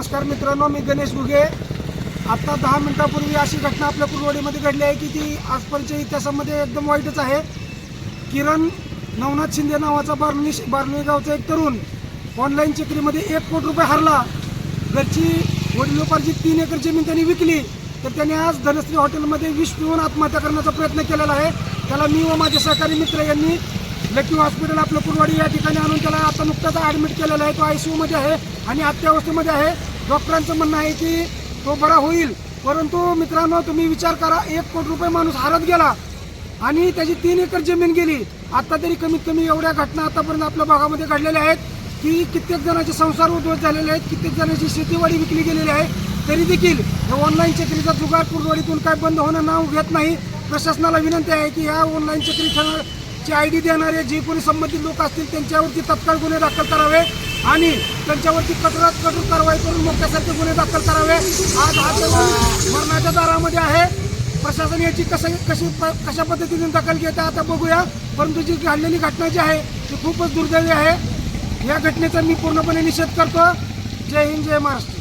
नमस्कार मित्रांनो मी गणेश घुगे. आता दहा मिनिटापूर्वी अशी घटना आपल्या कुरवाडीमध्ये घडली आहे की ती आजपर्यंतच्या इतिहासामध्ये एकदम वाईटच आहे. किरण नवनाथ शिंदे नावाचा बार्नी बार्नी गावचा एक तरुण ऑनलाईन चक्रीमध्ये एक कोटी रुपये हरला. घरची वडिलोपारची तीन एकर जमीन त्यांनी विकली. तर त्याने आज धनश्री हॉटेलमध्ये विष पिऊन आत्महत्या करण्याचा प्रयत्न केलेला आहे. त्याला मी व माझे सहकारी मित्र यांनी लकी हॉस्पिटल आपलं कुरवाडी या ठिकाणी आणून त्याला आता नुकताच ॲडमिट केलेला आहे. तो आय सी यूमध्ये आहे आणि अत्यावस्थेमध्ये आहे. डॉक्टरांचं म्हणणं आहे की तो बरा होईल. परंतु मित्रांनो तुम्ही विचार करा एक कोटी रुपये माणूस हारत गेला आणि त्याची तीन एकर जमीन गेली. आता तरी कमीत कमी एवढ्या घटना आतापर्यंत आपल्या भागामध्ये घडलेल्या आहेत की कित्येक जणांचे संसार उद्ध्वस्त झालेले आहेत कित्येक जणांची शेतीवाडी विकली गेलेली आहे. तरी देखील हे ऑनलाईन चक्रीचा जुगार कुरवाडीतून काय बंद होणं नाव घेत नाही. प्रशासनाला विनंती आहे की ह्या ऑनलाईन चक्री ची आय डी देणारे जे कोणी संबंधित लोक असतील त्यांच्यावरती तत्काळ गुन्हे दाखल करावे. आणि त्यांच्यावरती कठोरात कठोर कारवाई करून मोक्यासारखे गुन्हे दाखल करावे. आज हा मरणाच्या दारामध्ये आहे. प्रशासन याची कसं कशी प- कशा पद्धतीने दखल घेते आता बघूया. परंतु जी घडलेली घटना जी आहे ती खूपच दुर्दैवी आहे. या घटनेचा मी पूर्णपणे निषेध करतो. जय हिंद जय महाराष्ट्र.